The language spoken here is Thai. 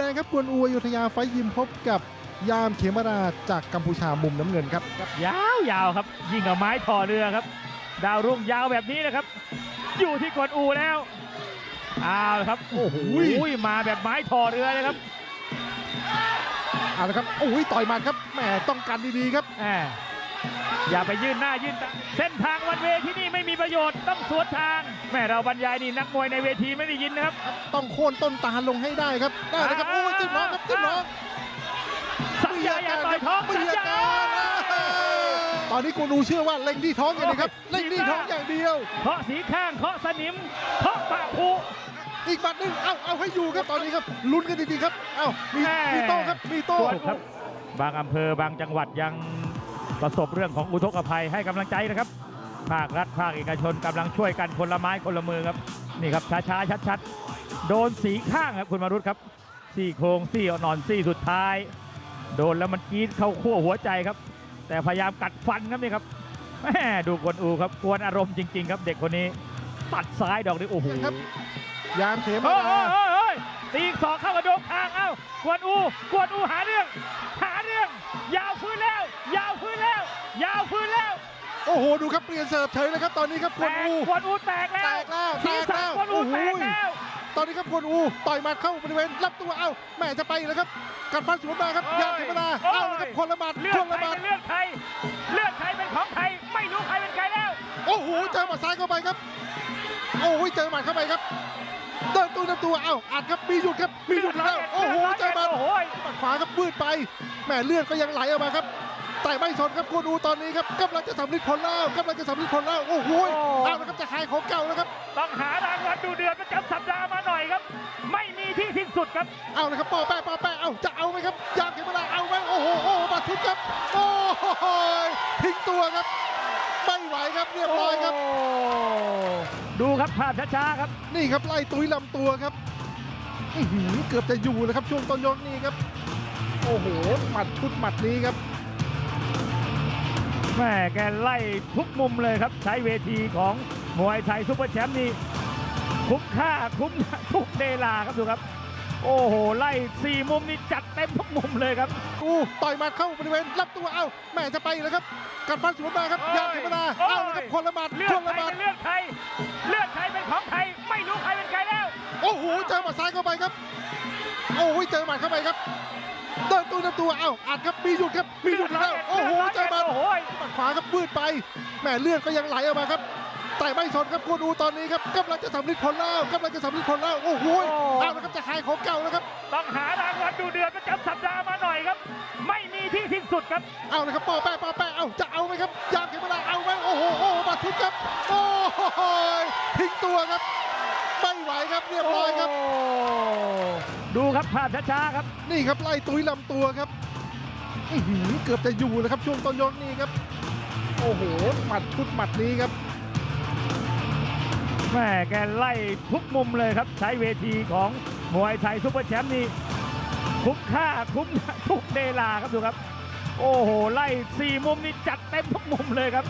แดงครับกวนอูอยุธยาไฟท์ยิมพบกับยามเขมราจากกัมพูชามุมน้ำเงินครับ ยาวยาวๆครับ ยิงกับไม้ต่อเรือครับ ดาวรุ่งยาวแบบนี้นะครับ อยู่ที่กวนอูแล้วเอาละครับโอ้โหมาแบบไม้ต่อเรือเลยครับเอาละครับโอ้ยต่อยหมัดครับแหมต้องกันดีๆครับแหม อย่าไปยื่นหน้ายื่นตาเส้นทางวันเวที่นี่ไม่มีประโยชน์ต้องสวนทาง แม่เราบรรยายนี่นักมวยในเวทีไม่ได้ยินนะครับ ต้องโค่นต้นตาลลงให้ได้ครับได้เลยครับโอ้ยจิ้มน้องครับจิ้มน้องสัญญาอย่าต่อยท้องไม่สัญมีอาญาการนะตอนนี้กูนูเชื่อว่าเล็งที่ท้องอย่างเดียวครับเล็งที่ท้องอย่างเดียวเคาะสีข้างเคาะสนิมเคาะปากผูอีกบัตรหนึ่งเอาเอาให้อยู่ครับตอนนี้ครับลุ้นกันจริงๆครับเอ้ามีแม่มีโต้ครับมีโต้ครับบางอำเภอบางจังหวัดยัง ประสบเรื่องของอุทกภัยให้กำลังใจนะครับ ภาครัฐภาคเอกชนกำลังช่วยกันคนละไม้คนละมือครับนี่ครับช้าๆชัดๆ โดนสีข้างครับคุณมารุตครับซี่โครงซี่อ่อนๆซี่สุดท้าย โดนแล้วมันกรีดเข้าขั้วหัวใจครับ แต่พยายามกัดฟันครับนี่ครับแม่ดูกวนอูครับกวนอารมณ์จริง ๆ ครับเด็กคนนี้ตัดซ้ายดอกนี้โอ้โหครับ ยามเขมเฮ้ยราเฮ้ยเฮ้ยเฮ้ยตีอีกสองเข้ากระโดงคางเอ้ากวนอูกวนอูหาเรื่อง หาเรื่องยาวพื้น โอ้โห ดูครับเปลี่ยนเสิร์ฟเฉยเลยครับตอนนี้ครับกแตวนกอูกวนอูแตกแล้วแตกแล้วแตศีรกษะแล้วกวนอูโอ้โหแตกแล้วตอนนี้ครับกวนอูต่อยหมัดเข้าบริเวณรับตัวเอ้าแม่จะไปแล้วครับกัดฟันสวนมาครับยามเขมราเอ้าแล้วครับคนละหมัดเลือคดนใครละหมัดเป็นเลือดใครเลือดใครเป็นของใครไม่รู้ใครเป็นใครแล้วโอ้โหเจอหมัดซ้ายเข้าไปครับ โอ้ยเจอหมัดเข้าไปครับเดินตัวเดินตัวเอ้าอัดครับมีหยุดครับมีหยุดแล้วโอ้โหเจอหมัด โอ้โหหมัดขวาครับวืดไปแหม่เลือดก็ยังไหลออกมาครับ แต่ไม่สนครับกวนอูตอนนี้ครับกำลังจะสำลิดผลแล้วกำลังจะสำลิดผลแล้วโอ้โหเอาละครับจะหายของเก่าแล้วครับต้องหารางวัลดูเดือดประจำสัปดาห์มาหน่อยครับ ไม่มีที่สิ้นสุดครับ เอาละครับปอแปะปอแปะเอาจะเอาไหมครับยามเข็มเวลาเอาไหมโอ้โหโอ้โหมาทุบครับโอ้โหทิ้งตัวครับไม่ไหวครับเรียบร้อยครับโดูครับภาพช้าๆครับ นี่ครับไล่ตุ้ยลำตัวครับอื้อหือเกือบจะอยู่แล้วครับช่วงต้นยกนี้ครับ โอ้โหหมัดชุดหมัดนี้ครับ แม่แกไล่ทุกมุมเลยครับ ใช้เวทีของมวยไทยซุปเปอร์แชมป์นี่คุ้มค่าคุ้มทุกเวลาครับดูครับ โอ้โห ไล่สี่มุมนี่จัดเต็มทุกมุมเลยครับกูต่อยหมัดเข้าบริเวณรับตัวเอ้าแม่จะไปแล้วครับกัดฟันสวนมาครับโอ้ยยามเข็มเวลาโอ้ย เอาละครับคนละหมัดเลือคดนใครละหมัดเป็นเลือดใครเลือดใครเป็นของใครไม่รู้ใครเป็นใครแล้ว โอ้โหเจอหมัดซ้ายเข้าไปครับ โอ้ยเจอหมัดเข้าไปครับ เดินตัวเดินตัวเอ้าอัดครับมีหยุดครับมีหยุดแล้วโอ้โหเจอหมัดโอ้โหหมัดขวาครับวืดไปแหม่เลือดก็ยังไหลออกมาครับ แต่ไม่สนครับกวนอูตอนนี้ครับกำลังจะสำลิดผลแล้วกำลังจะสำลิดผลแล้วโอ้โหเอาละครับจะหายของเก่าแล้วครับต้องหารางวัลดูเดือดประจำสัปดาห์มาหน่อยครับ ไม่มีที่สิ้นสุดครับเอาเลยครับปอแปะปอแปะเอาจะเอาไหมครับยามเข็มเวลาเอาไหมโอ้โหโอ้โหมาทุบครับโอ้โหทิ้งตัวครับไม่ไหวครับเรียบร้อยครับโดูครับภาพช้าๆครับ นี่ครับไล่ตุ้ยลำตัวครับอื้อหือเกือบจะอยู่แล้วครับช่วงต้นยกนี้ครับ โอ้โหหมัดชุดหมัดนี้ครับแม่แกไล่ทุกมุมเลยครับ ใช้เวทีของมวยไทยซุปเปอร์แชมป์นี่คุ้มค่าคุ้มทุกเวลาครับดูครับ โอ้โห ไล่สี่มุมนี่จัดเต็มทุกมุมเลยครับ